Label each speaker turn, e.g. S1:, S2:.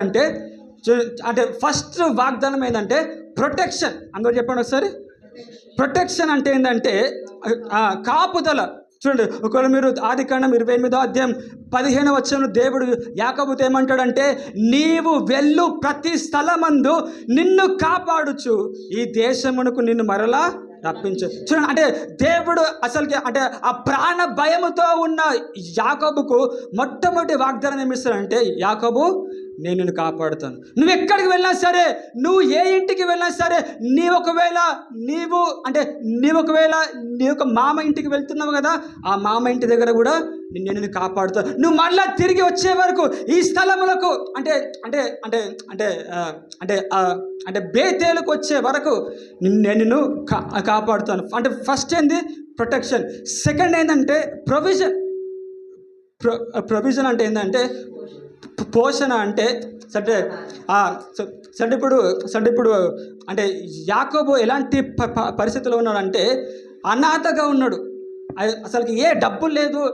S1: అంటే చూ- అంటే ఫస్ట్ వాగ్దానం ఏంటంటే ప్రొటెక్షన్ అందరూ చెప్పండి ఒకసారి. ప్రొటెక్షన్ అంటే ఏంటంటే కాపుదల. చూడండి ఒకవేళ మీరు ఆది కాండం ఇరవై ఎనిమిదో అధ్యాయం పదిహేను వచ్చిన దేవుడు యాకబుతో ఏమంటాడంటే నీవు వెళ్ళు ప్రతి స్థలమందు నిన్ను కాపాడుచు. ఈ దేశమునకు నిన్ను మరలా రప్పించు. చూడండి అంటే దేవుడు అసలుకి అంటే ఆ ప్రాణ భయముతో ఉన్న యాకబుకు మొట్టమొదటి వాగ్దానం ఏమిస్తాడంటే యాకబు నేను నిన్ను కాపాడుతాను. నువ్వు ఎక్కడికి వెళ్ళినా సరే నువ్వు ఏ ఇంటికి వెళ్ళినా సరే నీ ఒకవేళ నీవు అంటే నీ ఒకవేళ నీ ఒక మామ ఇంటికి వెళ్తున్నావు కదా ఆ మామ ఇంటి దగ్గర కూడా నేను నిన్ను కాపాడుతాను. నువ్వు మళ్ళా తిరిగి వచ్చే వరకు ఈ స్థలములకు అంటే అంటే అంటే అంటే అంటే అంటే బేతేలకు వచ్చే వరకు నిన్ను నేను నిన్ను కా కాపాడుతాను. అంటే ఫస్ట్ ఏంది? ప్రొటెక్షన్ సెకండ్ ఏంటంటే ప్రొవిజన్ ప్రొ ప్రొవిజన్ అంటే ఏంటంటే పోషణ అంటే సరే సరే ఇప్పుడు సరే ఇప్పుడు అంటే యాకోబు ఎలాంటి ప- ప- పరిస్థితిలో ఉన్నాడంటే అనాథగా ఉన్నాడు. అసలుకి ఏ డబ్బు లేదు.